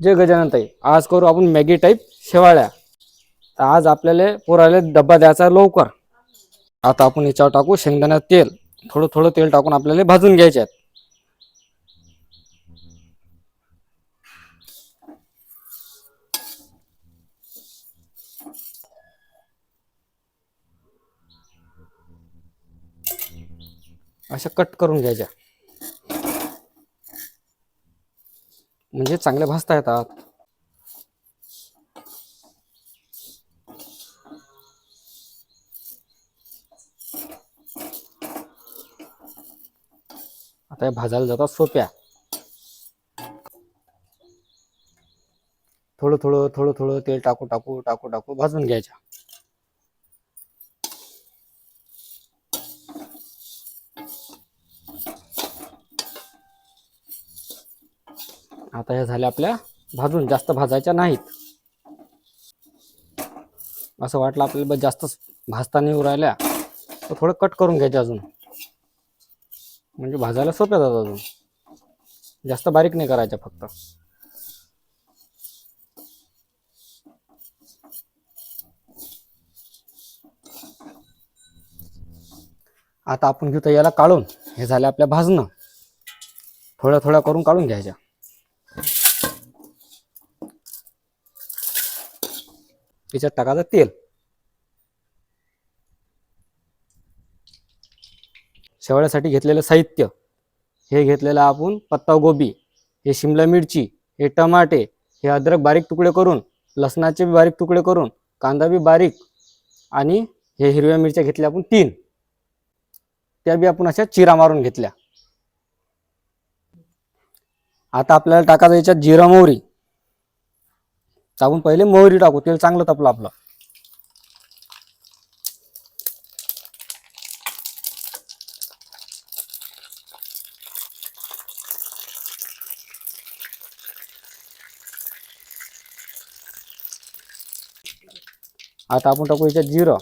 जय गजानन ताई आज करू आपण मॅगी टाईप शेवाळ्या. तर आज आपल्याला पोराला डब्बा द्यायचा लवकर. आता आपण याच्यावर टाकू शेंगदाण्यात तेल. थोडं थोडं तेल टाकून आपल्याला भाजून घ्यायचे आहेत. अशा कट करून घ्यायच्या. म्हणजे चांगले भाजता येतात. आता या भाजायला जातात सोप्या. थोडं थोडं थोडं थोडं तेल टाकू टाकू टाकू टाकू भाजून घ्यायच्या. आता ह्या झाल्या आपल्या भाजून जास्त भाजायच्या नाहीत. असं वाटलं आपल्याला जास्त भाजता नाही येऊ राहिल्या. तर थोडं कट करून घ्यायचे अजून. म्हणजे भाजायला सोप्या जातात अजून. जास्त बारीक नाही करायच्या फक्त. आता आपण घेतो याला काढून. हे झालं आपल्या भाजणं. थोड्या थोड्या करून काढून घ्यायच्या. त्याच्यात टाकायचं तेल. शेवळ्यासाठी घेतलेलं साहित्य. हे घेतलेलं आपण पत्ता गोबी हे शिमला मिरची हे टमाटे हे अद्रक बारीक तुकडे करून लसणाचे बी बारीक तुकडे करून कांदा बी बारीक आणि हे हिरव्या मिरच्या घेतल्या आपण तीन. त्या बी आपण अशा चिरा मारून घेतल्या. आता आपल्याला टाकायचं याच्यात जिरा मोहरी. तर पहिले मोहरी टाकू तेल चांगलं तपलं आपलं. आता आपण टाकू याच्यात जिरं.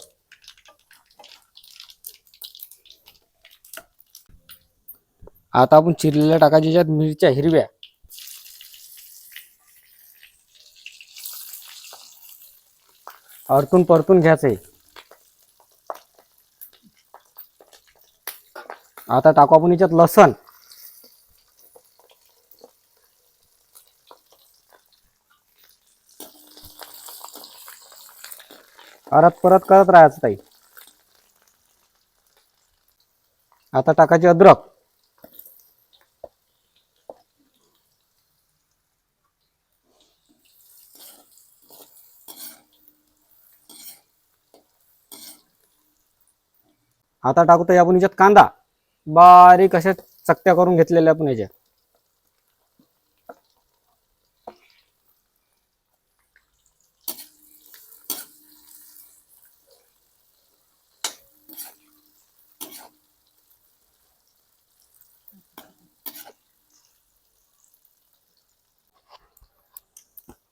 आता आपण चिरलेल्या टाकायच्या याच्यात मिरच्या हिरव्या. अडतून परतून घ्यायचंय. आता टाकू आपण याच्यात लसण. परत परत करत राहायचं ताई. आता टाकायची अद्रक. आता टाकतो आपण याच्यात कांदा. बारीक अशा चकत्या करून घेतलेल्या आपण याच्या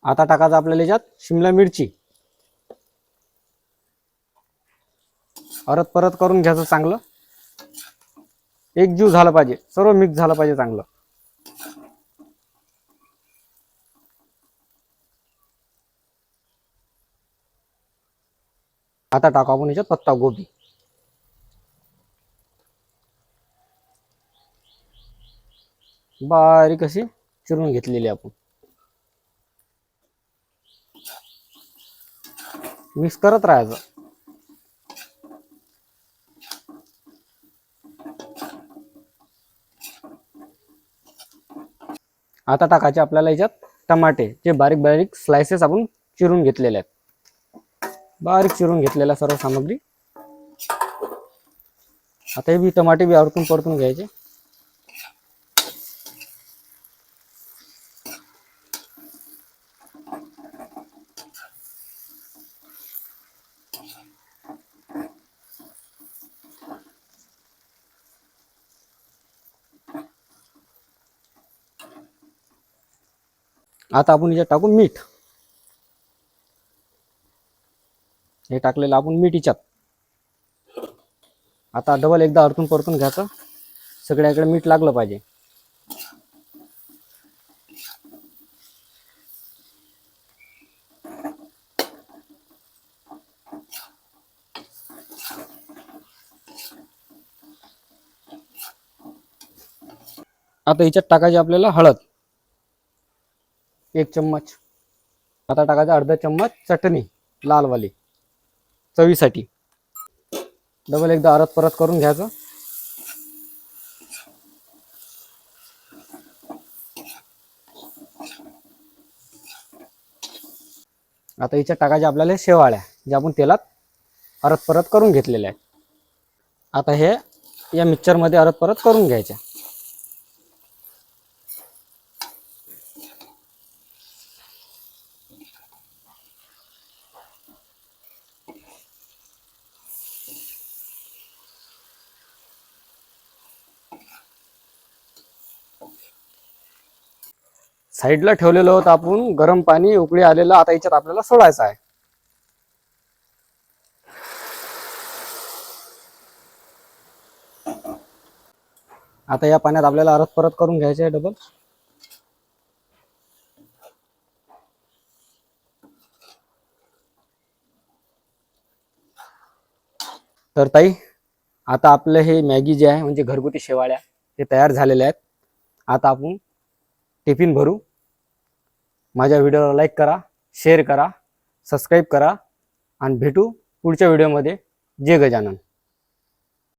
आता टाकायचं आपल्याला याच्यात शिमला मिरची. परत परत करून घ्यायचं चांगलं. एक जीव झालं पाहिजे. सर्व मिक्स झालं पाहिजे चांगलं. आता टाकू आपण याच्यात पत्ता गोबी. बारीक अशी चिरून घेतलेली आपण. मिक्स करत राहायचं. आता टाकायचे आपल्याला याच्यात टमाटे जे बारीक बारीक स्लायसेस आपण चिरून घेतलेले आहेत. बारीक चिरून घेतलेल्या सर्व सामग्री. आता हे बी टमाटे बी आवडून परतून घ्यायचे. आता आपण याच्यात टाकू मीठ. हे टाकलेलं आपण मीठ हिच्यात आता डबल एकदा अडकून परतून घ्यायचं. सगळ्याकडे मीठ लागलं पाहिजे. आता हिच्यात टाकायची आपल्याला हळद. एक चम्मच. आता टाकायचा अर्धा चम्मच चटणी लालवाली. चवीसाठी. डबल एकदा आरत परत करून घ्यायचं. आता हिच्या टाकायच्या आपल्याला शेवाळ्या जे आपण तेलात अरत परत करून घेतलेल्या आहेत. आता हे या मिक्सरमध्ये अरत परत करून घ्यायच्या. साईडला ठेवलेलं होतं आपण गरम पाणी उकळी आलेलं आता याच्यात आपल्याला सोडायचं आहे. आता या पाण्यात आपल्याला अरत परत करून घ्यायचे आहे डबल तर ताई आता आपलं हे मॅगी जे आहे म्हणजे घरगुती शेवाळ्या हे तयार झालेल्या आहेत. आता आपण टिफिन भरू. माझ्या व्हिडिओला लाईक करा शेअर करा सबस्क्राईब करा आणि भेटू पुढच्या व्हिडिओमध्ये. जय गजानन.